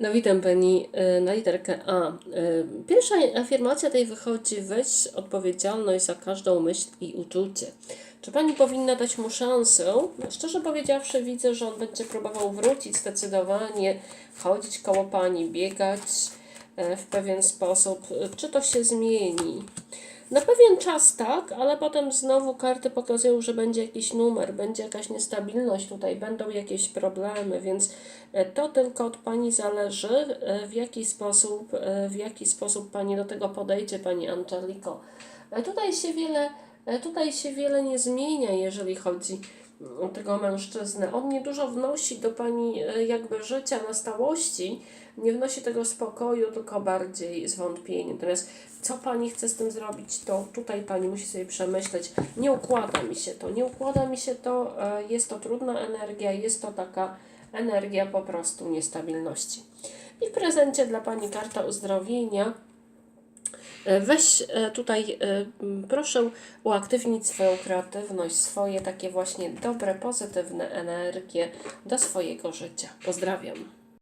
No witam Pani e, na literkę A. E, Pierwsza afirmacja tej wychodzi weź odpowiedzialność za każdą myśl i uczucie. Czy Pani powinna dać mu szansę? No, szczerze powiedziawszy widzę, że on będzie próbował wrócić zdecydowanie, chodzić koło Pani, biegać e, w pewien sposób. Czy to się zmieni? Na pewien czas tak, ale potem znowu karty pokazują, że będzie jakiś numer, będzie jakaś niestabilność tutaj, będą jakieś problemy, więc e, to tylko od Pani zależy, e, w jaki sposób, e, w jaki sposób Pani do tego podejdzie, Pani Angeliko. Tutaj się wiele, tutaj się wiele nie zmienia, jeżeli chodzi o tego mężczyznę. On nie dużo wnosi do Pani e, jakby życia na stałości, nie wnosi tego spokoju, tylko bardziej zwątpienie. Natomiast co Pani chce z tym zrobić, to tutaj Pani musi sobie przemyśleć. Nie układa mi się to, nie układa mi się to, e, jest to trudna energia, jest to taka energia po prostu niestabilności. I w prezencie dla Pani karta uzdrowienia. Weź e, tutaj, e, proszę uaktywnić swoją kreatywność, swoje takie właśnie dobre, pozytywne energie do swojego życia. Pozdrawiam.